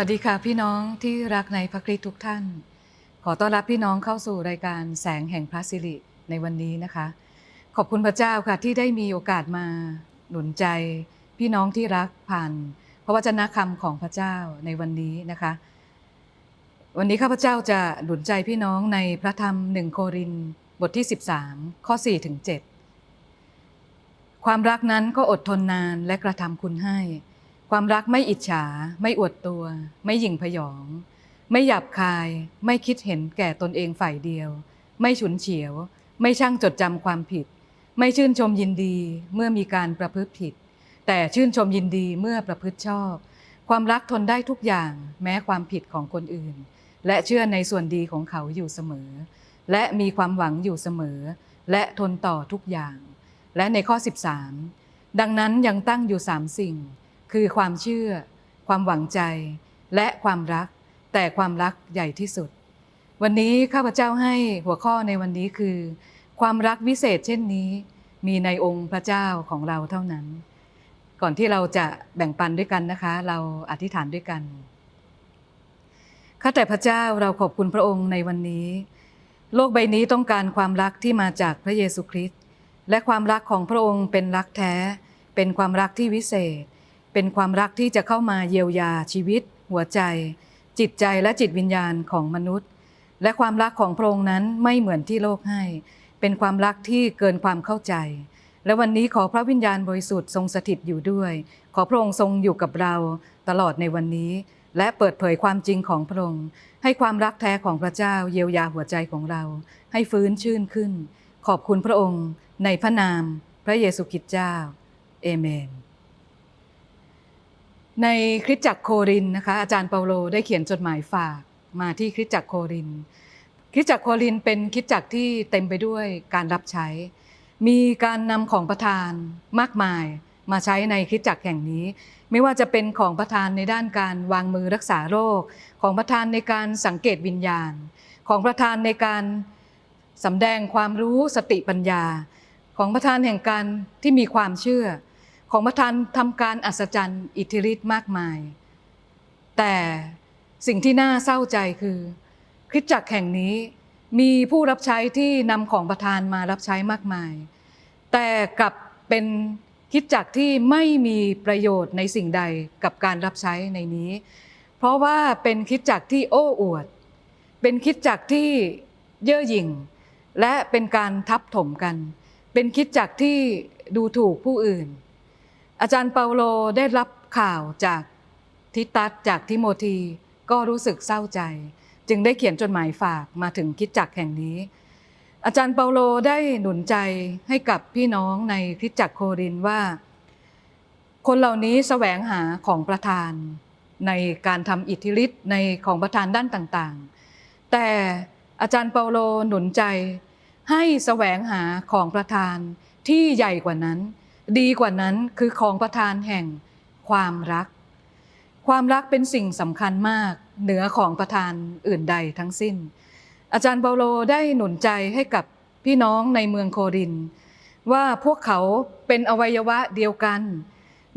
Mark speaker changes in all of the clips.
Speaker 1: วัสดีค่ะพี่น้องที่รักในพระคริสต์ทุกท่าน ขอต้อนรับพี่น้องเข้าสู่รายการแสงแห่งพระสิริในวันนี้นะคะ ขอบคุณพระเจ้าค่ะที่ได้มีโอกาสมาหนุนใจ พี่น้องที่รักผ่านพระวจนะคำของพระเจ้าในวันนี้นะคะ วันนี้ข้าพเจ้าจะหนุนใจพี่น้องในพระธรรมหนึ่งโครินบทที่ 13 ข้อ4ถึง7ความรักนั้นก็อดทนนานและกระทำคุณให้ ความรักไม่อิจฉา ไม่อวดตัว ไม่หยิ่งพยอง ไม่หยาบคาย ไม่คิดเห็นแก่ตนเองฝ่ายเดียว ไม่ฉุนเฉียว ไม่ช่างจดจำความผิด ไม่ชื่นชมยินดีเมื่อมีการประพฤติผิด แต่ชื่นชมยินดีเมื่อประพฤติชอบ ความรักทนได้ทุกอย่างแม้ความผิดของคนอื่น และเชื่อในส่วนดีของเขาอยู่เสมอ และมีความหวังอยู่เสมอ และทนต่อทุกอย่าง และในข้อ 13 ดังนั้นยังตั้งอยู่สามสิ่ง คือความเชื่อ ความหวังใจ และความรัก แต่ความรักใหญ่ที่สุด วันนี้ข้าพเจ้าให้หัวข้อในวันนี้คือ ความรักวิเศษเช่นนี้ มีในองค์พระเจ้าของเราเท่านั้น ก่อนที่เราจะแบ่งปันด้วยกันนะคะ เราอธิษฐานด้วยกันข้าแต่พระเจ้าเราขอบคุณพระองค์ในวันนี้ โลกใบนี้ต้องการความรักที่มาจากพระเยซูคริสต์และความรักของพระองค์เป็นรักแท้ เป็นความรักที่วิเศษ เป็นความรักที่จะเข้ามาเยียวยาชีวิต หัวใจ จิตใจและจิตวิญญาณของมนุษย์ และความรักของพระองค์นั้นไม่เหมือนที่โลกให้ เป็นความรักที่เกินความเข้าใจ และวันนี้ขอพระวิญญาณบริสุทธิ์ทรงสถิตอยู่ด้วย ขอพระองค์ทรงอยู่กับเราตลอดในวันนี้ และเปิดเผยความจริงของพระองค์ ให้ความรักแท้ของพระเจ้าเยียวยาหัวใจของเรา ให้ฟื้นชื่นขึ้น ขอบคุณพระองค์ในพระนามพระเยซูคริสต์เจ้า เอเมน ในคริสตจักรโครินนะคะอาจารย์เปาโลได้เขียนจดหมายฝากมาที่คริสตจักรโคริน คริสตจักรโครินเป็นคริสตจักรที่เต็มไปด้วยการรับใช้ มีการนำของประทานมากมายมาใช้ในคริสตจักรแห่งนี้ ไม่ว่าจะเป็นของประทานในด้านการวางมือรักษาโรค ของประทานในการสังเกตวิญญาณ ของประทานในการสำแดงความรู้สติปัญญา ของประทานแห่งการที่มีความเชื่อ ของประทานทำการอัศจรรย์อิทธิฤทธิ์มากมาย แต่สิ่งที่น่าเศร้าใจคือคริสตจักรแห่งนี้มีผู้รับใช้ที่นำของประทานมารับใช้มากมาย แต่กลับเป็นคิดจักที่ไม่มีประโยชน์ในสิ่งใดกับการรับใช้ในนี้ เพราะว่าเป็นคิดจักที่โอ้อวด เป็นคิดจักที่เย่อหยิ่ง และเป็นการทับถมกัน เป็นคิดจักที่ดูถูกผู้อื่น อาจารย์เปาโลได้รับข่าวจากทิตัสจากทิโมธีก็รู้สึกเศร้าใจ จึงได้เขียนจดหมายฝากมาถึงคิดจักแห่งนี้ อาจารย์เปาโลได้หนุนใจให้กับพี่น้องในคริสตจักโครินว่า คนเหล่านี้แสวงหาของประทาน ในการทำอิทธิฤทธิ์ในของประทานด้านต่างๆ แต่อาจารย์เปาโลหนุนใจให้แสวงหาของประทานที่ใหญ่กว่านั้น ดีกว่านั้นคือของประทานแห่งความรัก ความรักเป็นสิ่งสำคัญมากเหนือของประทานอื่นใดทั้งสิ้น อาจารย์เปาโลได้หนุนใจให้กับพี่น้องในเมืองโคริน ว่าพวกเขาเป็นอวัยวะเดียวกัน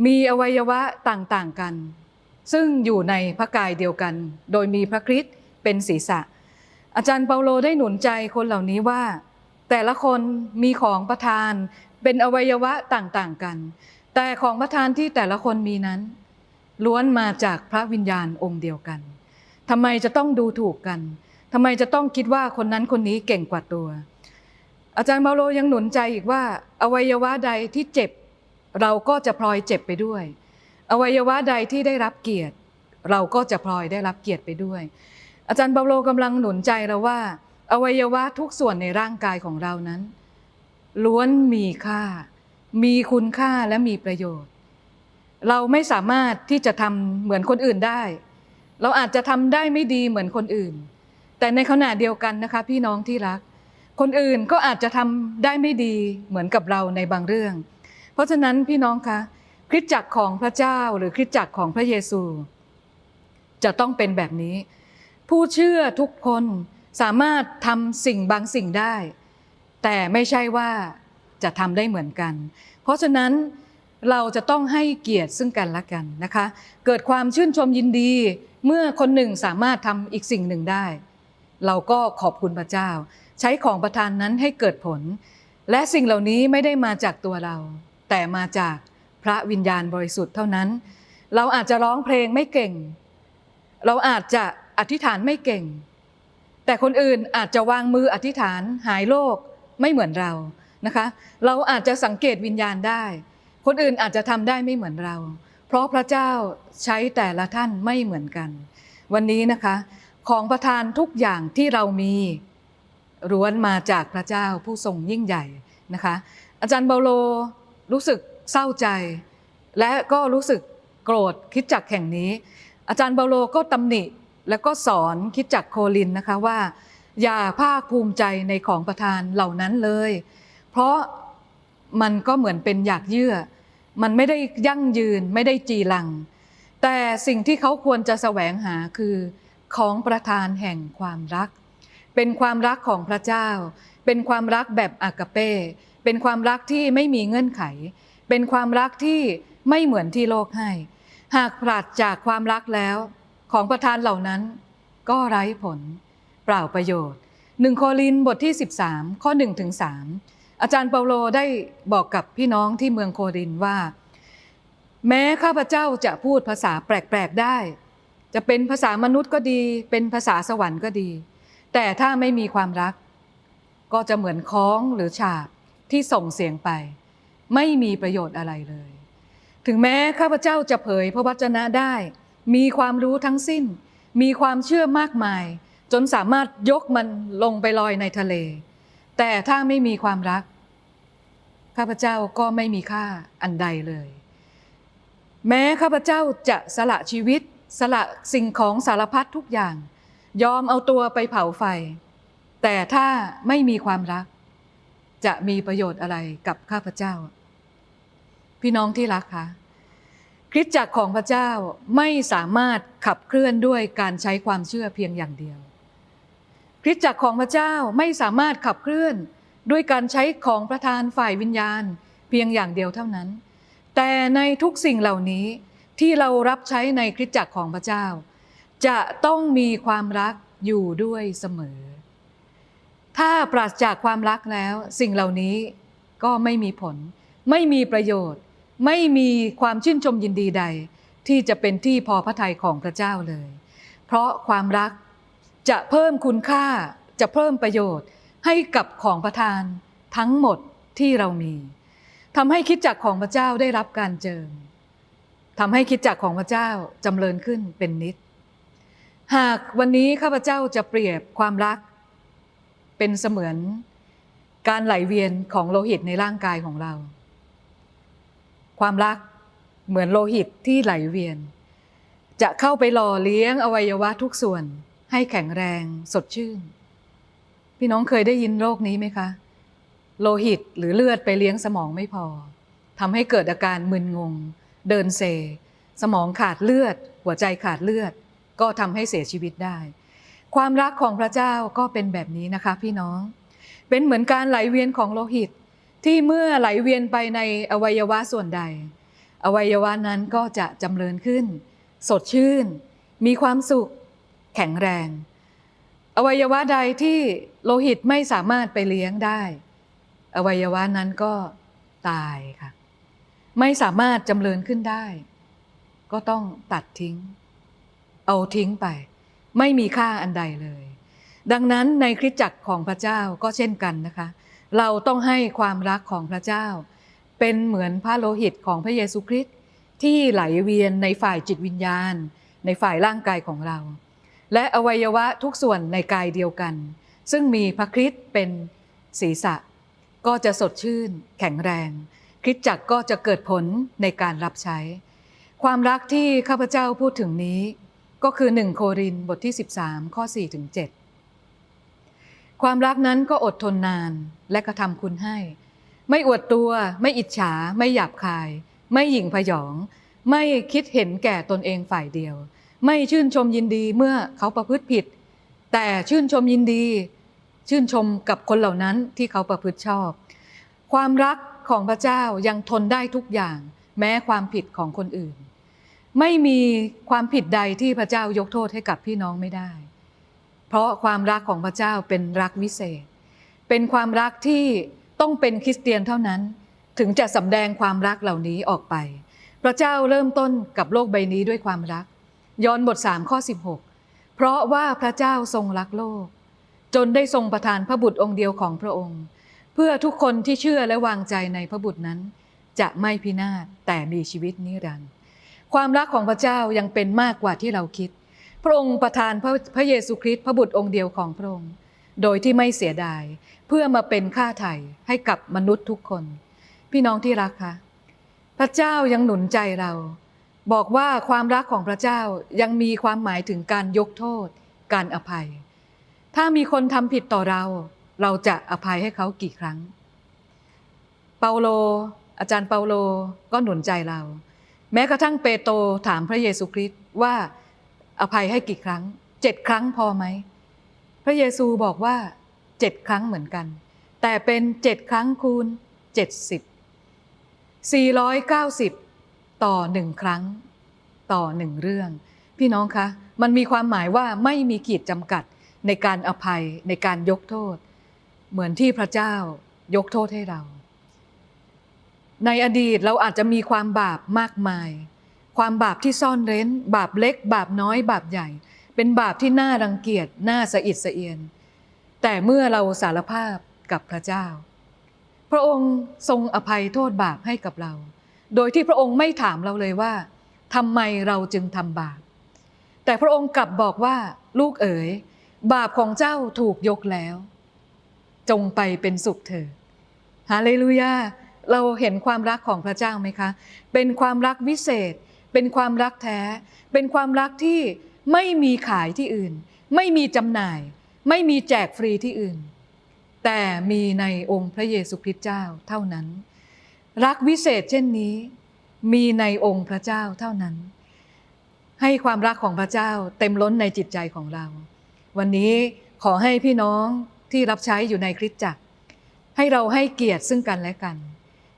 Speaker 1: มีอวัยวะต่างๆกัน ซึ่งอยู่ในพระกายเดียวกัน โดยมีพระคริสต์เป็นศีรษะ อาจารย์เปาโลได้หนุนใจคนเหล่านี้ว่า แต่ละคนมีของประทาน เป็นอวัยวะต่างๆกัน แต่ของประทานที่แต่ละคนมีนั้น ล้วนมาจากพระวิญญาณองค์เดียวกันทำไมจะต้องดูถูกกันทำไมจะต้องคิดว่าคนนั้นคนนี้เก่งกว่าตัว อาจารย์เปาโลยังหนุนใจอีกว่า อวัยวะใดที่เจ็บ เราก็จะพลอยเจ็บไปด้วย อวัยวะใดที่ได้รับเกียรติ เราก็จะพลอยได้รับเกียรติไปด้วย อาจารย์เปาโลกำลังหนุนใจเราว่า อวัยวะทุกส่วนในร่างกายของเรานั้น ล้วนมีค่า มีคุณค่าและมีประโยชน์ เราไม่สามารถที่จะทำเหมือนคนอื่นได้ เราอาจจะทำได้ไม่ดีเหมือนคนอื่น แต่ในขณะเดียวกันนะคะ พี่น้องที่รัก คนอื่นก็อาจจะทำได้ไม่ดีเหมือนกับเราในบางเรื่อง เพราะฉะนั้นพี่น้องคะคริสตจักรของพระเจ้าหรือคริสตจักรของพระเยซู จะต้องเป็นแบบนี้ ผู้เชื่อทุกคนสามารถทำสิ่งบางสิ่งได้ แต่ไม่ใช่ว่าจะทำได้เหมือนกัน เพราะฉะนั้นเราจะต้องให้เกียรติซึ่งกันและกันนะคะ เกิดความชื่นชมยินดี เมื่อคนหนึ่งสามารถทำอีกสิ่งหนึ่งได้ เราก็ขอบคุณพระเจ้า ใช้ของประทานนั้นให้เกิดผล และสิ่งเหล่านี้ไม่ได้มาจากตัวเรา แต่มาจากพระวิญญาณบริสุทธิ์เท่านั้น เราอาจจะร้องเพลงไม่เก่ง เราอาจจะอธิษฐานไม่เก่ง แต่คนอื่นอาจจะวางมืออธิษฐานหายโรค ไม่เหมือนเรานะคะ เราอาจจะสังเกตวิญญาณได้ คนอื่นอาจจะทำได้ไม่เหมือนเรา เพราะพระเจ้าใช้แต่ละท่านไม่เหมือนกัน วันนี้นะคะของประทานทุกอย่างที่เรามีล้วนมาจากพระเจ้าผู้ทรงยิ่งใหญ่นะคะ อาจารย์เบาโลรู้สึกเศร้าใจ และก็รู้สึกโกรธคิดจักแห่งนี้ อาจารย์เบาโลก็ตำหนิแล้วก็สอนคิดจักโคลินนะคะว่า อย่าภาคภูมิใจในของประทานเหล่านั้นเลย เพราะมันก็เหมือนเป็นอยากเยื่อ มันไม่ได้ยั่งยืนไม่ได้จีรัง แต่สิ่งที่เขาควรจะแสวงหาคือของประทานแห่งความรัก เป็นความรักของพระเจ้า เป็นความรักแบบอากาเป้ เป็นความรักที่ไม่มีเงื่อนไข เป็นความรักที่ไม่เหมือนที่โลกให้ หากปราศจากความรักแล้ว ของประทานเหล่านั้นก็ไร้ผล ปล่าประโยชน์หนึ่งโคลินบทที่ 13 ข้อ1ถึง3อาจารย์เปาโลได้บอกกับพี่น้องที่เมืองโครินว่า แม้ข้าพเจ้าจะพูดภาษาแปลกๆได้ จะเป็นภาษามนุษย์ก็ดี เป็นภาษาสวรรค์ก็ดี แต่ถ้าไม่มีความรัก ก็จะเหมือนค้องหรือฉาบที่ส่งเสียงไป ไม่มีประโยชน์อะไรเลย ถึงแม้ข้าพเจ้าจะเผยพระวจนะได้ มีความรู้ทั้งสิ้น มีความเชื่อมากมาย จนสามารถยกมันลงไปลอยในทะเล แต่ถ้าไม่มีความรัก ข้าพเจ้าก็ไม่มีค่าอันใดเลย แม้ข้าพเจ้าจะสละชีวิต สละสิ่งของสารพัดทุกอย่าง ยอมเอาตัวไปเผาไฟ แต่ถ้าไม่มีความรัก จะมีประโยชน์อะไรกับข้าพเจ้า พี่น้องที่รักคะคริสตจักรของพระเจ้าไม่สามารถขับเคลื่อนด้วยการใช้ความเชื่อเพียงอย่างเดียว คริสตจักรของพระเจ้าไม่สามารถขับเคลื่อนด้วยการใช้ของประทานฝ่ายวิญญาณ เพียงอย่างเดียวเท่านั้น แต่ในทุกสิ่งเหล่านี้ที่เรารับใช้ในคริสตจักรของพระเจ้า จะต้องมีความรักอยู่ด้วยเสมอ ถ้าปราศจากความรักแล้วสิ่งเหล่านี้ก็ไม่มีผล ไม่มีประโยชน์ ไม่มีความชื่นชมยินดีใด ที่จะเป็นที่พอพระทัยของพระเจ้าเลย เพราะความรัก จะเพิ่มคุณค่าจะเพิ่มประโยชน์ให้กับของประทานทั้งหมดที่เรามีทำให้คิดจักของพระเจ้าได้รับการเจิมทำให้คิดจักของพระเจ้าจำเริญขึ้นเป็นนิด หากวันนี้ข้าพเจ้าจะเปรียบความรัก เป็นเสมือนการไหลเวียนของโลหิตในร่างกายของเรา ความรักเหมือนโลหิตที่ไหลเวียน จะเข้าไปหล่อเลี้ยงอวัยวะทุกส่วน ให้แข็งแรงสดชื่น พี่น้องเคยได้ยินโรคนี้ไหมคะ โลหิตหรือเลือดไปเลี้ยงสมองไม่พอทำให้เกิดอาการมึนงง เดินเซ สมองขาดเลือด หัวใจขาดเลือด ก็ทำให้เสียชีวิตได้ ความรักของพระเจ้าก็เป็นแบบนี้นะคะพี่น้อง เป็นเหมือนการไหลเวียนของโลหิต ที่เมื่อไหลเวียนไปในอวัยวะส่วนใด อวัยวะนั้นก็จะจำเริญขึ้น สดชื่น มีความสุข แข็งแรง อวัยวะใดที่โลหิตไม่สามารถไปเลี้ยงได้ อวัยวะนั้นก็ตายค่ะ ไม่สามารถจำเริญขึ้นได้ ก็ต้องตัดทิ้ง เอาทิ้งไป ไม่มีค่าอันใดเลย ดังนั้นในคริสตจักรของพระเจ้าก็เช่นกันนะคะ เราต้องให้ความรักของพระเจ้า เป็นเหมือนพระโลหิตของพระเยซูคริสต์ที่ไหลเวียนในฝ่ายจิตวิญญาณ ในฝ่ายร่างกายของเรา และอวัยวะทุกส่วนในกายเดียวกัน ซึ่งมีพระคริสต์เป็นศีรษะ ก็จะสดชื่น แข็งแรง คริสตจักรก็จะเกิดผลในการรับใช้ ความรักที่ข้าพเจ้าพูดถึงนี้ ก็คือ 1 โครินบทที่ 13 ข้อ4ถึง7ความรักนั้นก็อดทนนานและกระทำคุณให้ ไม่อวดตัวไม่อิจฉา ไม่หยาบคาย ไม่หยิ่งพยอง ไม่คิดเห็นแก่ตนเองฝ่ายเดียว ไม่ชื่นชมยินดีเมื่อเขาประพฤติผิด แต่ชื่นชมยินดี ชื่นชมกับคนเหล่านั้นที่เขาประพฤติชอบ ความรักของพระเจ้ายังทนได้ทุกอย่าง แม้ความผิดของคนอื่น ไม่มีความผิดใดที่พระเจ้ายกโทษให้กับพี่น้องไม่ได้ เพราะความรักของพระเจ้าเป็นรักวิเศษ เป็นความรักที่ต้องเป็นคริสเตียนเท่านั้นถึงจะสำแดงความรักเหล่านี้ออกไป พระเจ้าเริ่มต้นกับโลกใบนี้ด้วยความรัก ยอห์นบท3ข้อ16 เพราะว่าพระเจ้าทรงรักโลก จนได้ทรงประทานพระบุตรองค์เดียวของพระองค์ เพื่อทุกคนที่เชื่อและวางใจในพระบุตรนั้น จะไม่พินาศแต่มีชีวิตนิรันดร์ความรักของพระเจ้ายังเป็นมากกว่าที่เราคิด พระองค์ประทานพระพระเยซูคริสต์พระบุตรองค์เดียวของพระองค์ โดยที่ไม่เสียดาย เพื่อมาเป็นค่าไถ่ให้กับมนุษย์ทุกคน พี่น้องที่รักคะพระเจ้ายังหนุนใจเรา บอกว่าความรักของพระเจ้ายังมีความหมายถึงการยกโทษ การอภัย ถ้ามีคนทำผิดต่อเรา เราจะอภัยให้เขากี่ครั้ง เปาโล อาจารย์เปาโลก็หนุนใจเรา แม้กระทั่งเปโตรถามพระเยซูคริสต์ว่าอภัยให้กี่ครั้งเจ็ดครั้งพอไหม พระเยซูบอกว่าเจ็ดครั้งเหมือนกัน แต่เป็นเจ็ดครั้งคูณเจ็ดสิบสี่ร้อยเก้าสิบ ต่อหนึ่งครั้ง ต่อหนึ่งเรื่อง พี่น้องคะ มันมีความหมายว่าไม่มีขีดจำกัดในการอภัยในการยกโทษ เหมือนที่พระเจ้ายกโทษให้เรา ในอดีตเราอาจจะมีความบาปมากมาย ความบาปที่ซ่อนเร้น บาปเล็ก บาปน้อย บาปใหญ่ เป็นบาปที่น่ารังเกียจน่าสะอิดสะเอียน แต่เมื่อเราสารภาพกับพระเจ้า พระองค์ทรงอภัยโทษบาปให้กับเรา โดยที่พระองค์ไม่ถามเราเลยว่าทำไมเราจึงทำบาป แต่พระองค์กลับบอกว่าลูกเอ๋ย บาปของเจ้าถูกยกแล้ว จงไปเป็นสุขเถิดฮาเลลูยาเราเห็นความรักของพระเจ้าไหมคะ เป็นความรักวิเศษ เป็นความรักแท้ เป็นความรักที่ไม่มีขายที่อื่น ไม่มีจำหน่าย ไม่มีแจกฟรีที่อื่น แต่มีในองค์พระเยซูคริสต์เจ้าเท่านั้น รักวิเศษเช่นนี้ มีในองค์พระเจ้าเท่านั้น ให้ความรักของพระเจ้าเต็มล้นในจิตใจของเรา วันนี้ขอให้พี่น้องที่รับใช้อยู่ในคริสตจักร ให้เราให้เกียรติซึ่งกันและกัน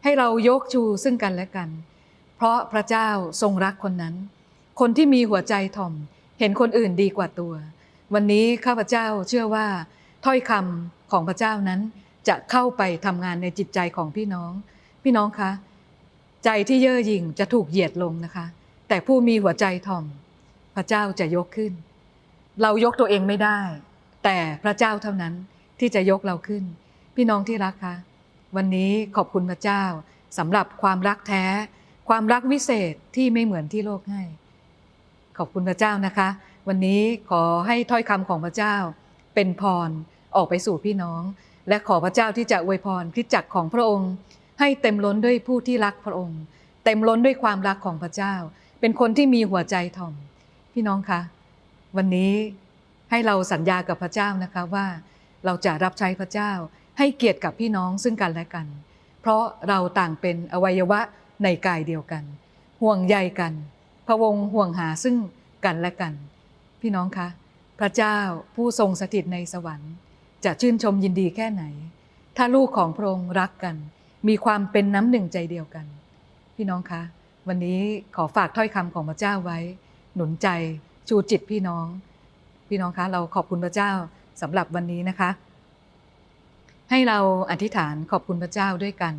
Speaker 1: ให้เรายกชูซึ่งกันและกัน เพราะพระเจ้าทรงรักคนนั้น คนที่มีหัวใจถ่อม เห็นคนอื่นดีกว่าตัว วันนี้ข้าพเจ้าเชื่อว่าถ้อยคำของพระเจ้านั้นจะเข้าไปทำงานในจิตใจของพี่น้อง พี่น้องคะ ใจที่เย่อหยิ่งจะถูกเหยียดลงนะคะ แต่ผู้มีหัวใจถ่อม พระเจ้าจะยกขึ้น เรายกตัวเองไม่ได้ แต่พระเจ้าเท่านั้นที่จะยกเราขึ้น พี่น้องที่รักคะวันนี้ขอบคุณพระเจ้าสำหรับความรักแท้ ความรักวิเศษที่ไม่เหมือนที่โลกให้ ขอบคุณพระเจ้านะคะ วันนี้ขอให้ถ้อยคำของพระเจ้า เป็นพรออกไปสู่พี่น้อง และขอพระเจ้าที่จะอวยพรคริสจักรของพระองค์ ให้เต็มล้นด้วยผู้ที่รักพระองค์ เต็มล้นด้วยความรักของพระเจ้า เป็นคนที่มีหัวใจถ่อม พี่น้องคะ วันนี้ให้เราสัญญากับพระเจ้านะคะว่า เราจะรับใช้พระเจ้า ให้เกียรติกับพี่น้องซึ่งกันและกัน เพราะเราต่างเป็นอวัยวะในกายเดียวกัน ห่วงใยกันพะวงห่วงหาซึ่งกันและกัน พี่น้องคะพระเจ้าผู้ทรงสถิตในสวรรค์ จะชื่นชมยินดีแค่ไหน ถ้าลูกของพระองค์รักกัน มีความเป็นน้ำหนึ่งใจเดียวกัน พี่น้องคะ วันนี้ขอฝากถ้อยคำของพระเจ้าไว้ หนุนใจชูจิตพี่น้อง พี่น้องคะ เราขอบคุณพระเจ้าสำหรับวันนี้นะคะ ให้เราอธิษฐานขอบคุณพระเจ้าด้วยกัน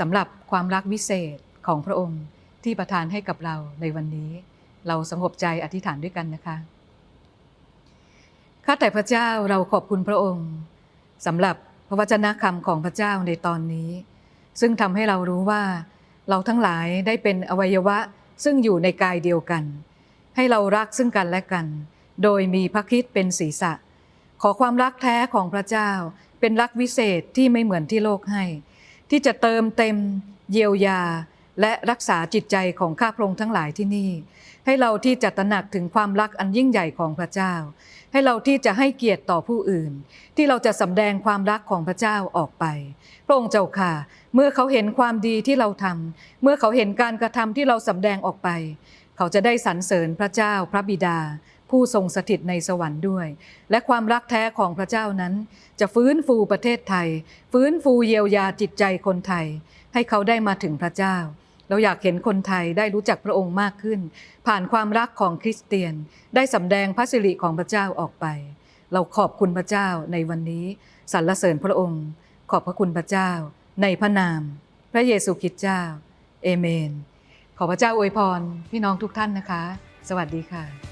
Speaker 1: สำหรับความรักวิเศษของพระองค์ที่ประทานให้กับเราในวันนี้ เราสงบใจอธิษฐานด้วยกันนะคะข้าแต่พระเจ้าเราขอบคุณพระองค์สำหรับพระวจนะคำของพระเจ้าในตอนนี้ ซึ่งทำให้เรารู้ว่า เราทั้งหลายได้เป็นอวัยวะซึ่งอยู่ในกายเดียวกัน ให้เรารักซึ่งกันและกัน โดยมีพระคิดเป็นศีรษะ ขอความรักแท้ของพระเจ้า เป็นรักวิเศษที่ไม่เหมือนที่โลกให้ ที่จะเติมเต็ม เยียวยา และรักษาจิตใจของข้าพระองค์ทั้งหลายที่นี่ ให้เราที่จะตระหนักถึงความรักอันยิ่งใหญ่ของพระเจ้า ให้เราที่จะให้เกียรติต่อผู้อื่น ที่เราจะสำแดงความรักของพระเจ้าออกไป พระองค์เจ้าค่ะ เมื่อเขาเห็นความดีที่เราทำเมื่อเขาเห็นการกระทำที่เราสำแดงออกไป เขาจะได้สรรเสริญพระเจ้าพระบิดา ผู้ทรงสถิตในสวรรค์ด้วย และความรักแท้ของพระเจ้านั้น จะฟื้นฟูประเทศไทย ฟื้นฟูเยียวยาจิตใจคนไทย ให้เขาได้มาถึงพระเจ้า เราอยากเห็นคนไทยได้รู้จักพระองค์มากขึ้น ผ่านความรักของคริสเตียน ได้สำแดงพระสิริของพระเจ้าออกไป เราขอบคุณพระเจ้าในวันนี้สรรเสริญพระองค์ ขอบพระคุณพระเจ้า ในพระนาม พระเยซูคริสต์เจ้า เอเมน ขอพระเจ้าอวยพรพี่น้องทุกท่านนะคะ สวัสดีค่ะ